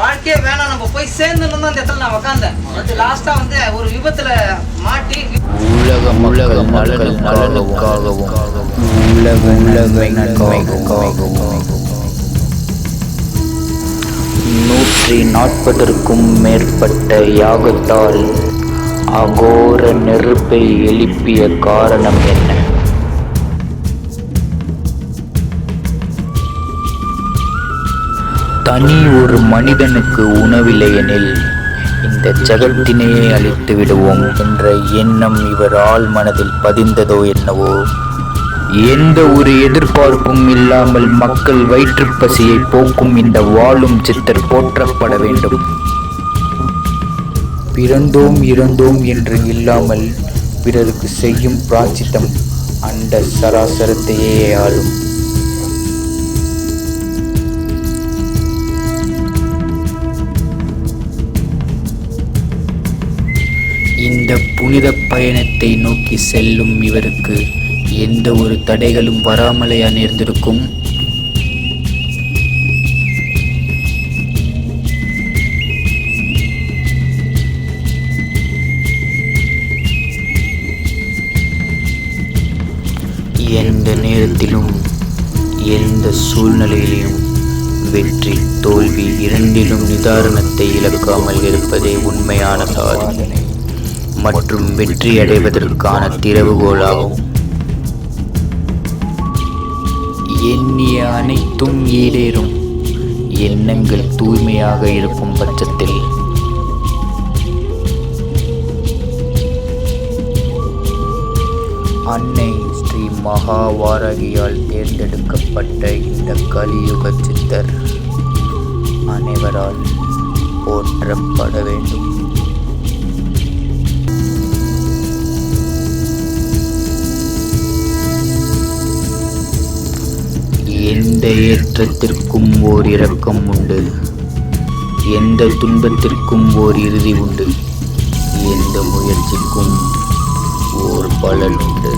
வாழ்க்கையே வேணாம். நம்ம போய் சேர்ந்துன்னு தான் அந்த இடத்துல நான் உக்காந்தேன். அது லாஸ்டா வந்து ஒரு விபத்துல மாட்டி உலகம் உலக மக்கள் நலனுக்காகவும் உலக உலக நன்மைக்காகவும் நூற்றி நாற்பதற்கும் மேற்பட்ட யாகத்தால் அகோர நெருப்பை எழுப்பிய காரணம் என்ன? தனி ஒரு மனிதனுக்கு உணவில்லையெனில் இந்த ஜகத்தினையே அழித்து விடுவோம் என்ற எண்ணம் இவர் ஆள் மனதில் பதிந்ததோ என்னவோ? எந்த ஒரு எதிர்பார்ப்பும் இல்லாமல் மக்கள் வயிற்றுப்பசியை போக்கும் இந்த வாழும் சித்தர் போற்றப்பட வேண்டும். பிறந்தோம் இறந்தோம் என்று இல்லாமல் பிறருக்கு செய்யும் பிராச்சித்தம் அந்த சராசரத்தையே ஆளும். இந்த புனித பயணத்தை நோக்கி செல்லும் இவருக்கு எந்த ஒரு தடைகளும் வராமலே நேர்ந்திருக்கும் எந்த நேரத்திலும் எந்த சூழ்நிலையிலும் வெற்றி தோல்வி இரண்டிலும் நிதாரணத்தை இழக்காமல் இருப்பதே உண்மையான சாதனை. மற்றும் வெற்றி அடைவதற்கான திறவுகோலாகும். எண்ணிய அனைத்தும் ஈடேறும் எண்ணங்கள் தூய்மையாக இருக்கும் பட்சத்தில். அன்னை ஸ்ரீ மகாவாரகியால் தேர்ந்தெடுக்கப்பட்ட இந்த கலியுக சித்தர் அனைவரால் போற்றப்பட வேண்டும். எந்த ஏற்றத்திற்கும் ஓர் இரக்கம் உண்டு. எந்த துன்பத்திற்கும் ஓர் இறுதி உண்டு. எந்த முயற்சிக்கும் ஓர் பலன் உண்டு.